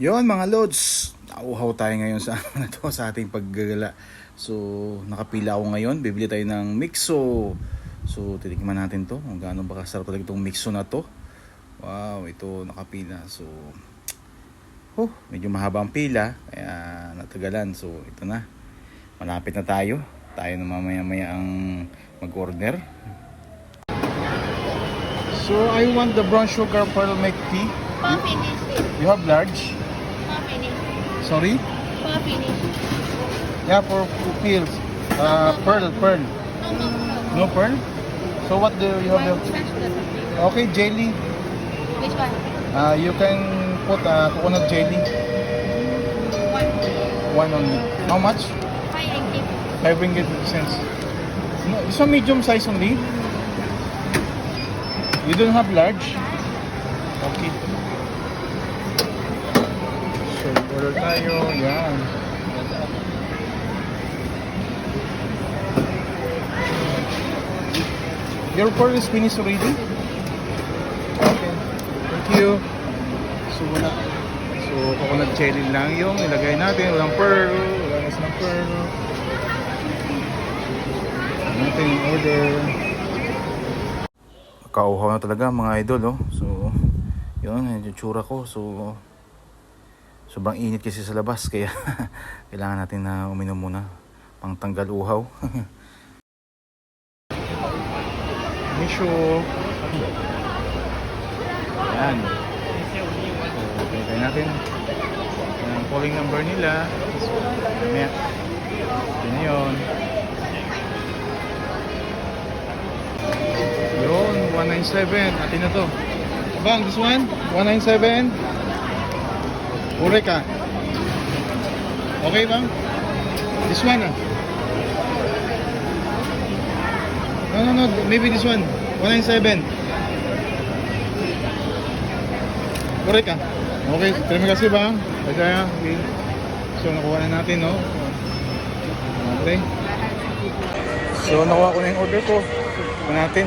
Yon mga lods, nauhaw tayo ngayon sa ano na to, sa ating paggagala. So, nakapila ako ngayon, bibili tayo ng mixo. So, titikman natin to, kung gaano ba kasarap talaga itong mixo na to. Wow, ito nakapila. So, oh, medyo mahaba ang pila, kaya natagalan. So, ito na. Malapit na tayo. Tayo na mamaya-maya ang mag-order. So, I want the brown sugar pearl milk tea. It. You have large? Sorry? Pa finish. Yeah, for pills. Uh, pearl, pearl. No, pearl? So what do you have? Okay, jelly. Which one? Uh, you can put uh, coconut jelly. One. One only. How much? Hi, Enki. Five ringgit cents. No, one medium size only. You don't have large? Okay. Order tayo. Yan. Your pearl is finished already? Okay. Thank you. So, wala. So, coconut jelly lang yung ilagay natin. Walang pearl. Walang is ng pearl. Ano natin order. Kauhaw na talaga mga idol, oh. So, yun, yung tsura ko. So, sobrang init kasi sa labas. Kaya, kailangan natin na uminom muna. Pang tanggal uhaw. Misho. Yan. So, pwede natin. Ang calling number nila. Mamaya. Yun na. Yun, 197. Atin na to. Bang, this one? 197. Ure ka. Okay bang? This one ah. No, no, no. Maybe this one. 197. Correct ka. Okay. Terima kasih bang. Kaya, okay. So, nakuha na natin, no? Okay. So, nakuha ko na yung order ko. Ito natin.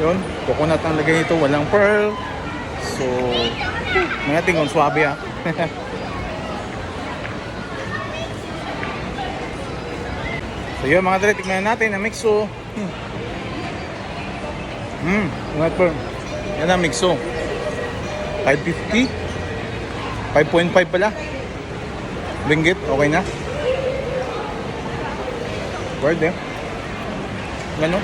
Yun. Coconut ang lagay nito. Walang pearl. So, may natin kung swabe ah. so, yun mga dre. Tignan natin ang mixo. Hmm. Hmm. Walang pearl. Yan ang mixo. 550. 5.5 pala. Ringgit. Okay na. Word eh. Ano?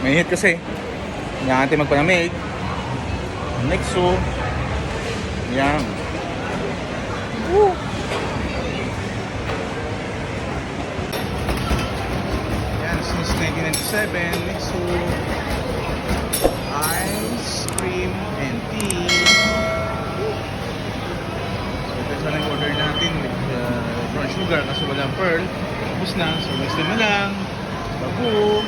Mainit kasi. Kailangan natin magpanamig. Nexo. Yan. Woo! Yan, since 1997, Nexo. Ice cream and tea. So, ito sa nag-order natin with uh, brown sugar kasi walang pearl. Tapos na. So, next time na lang. Bago.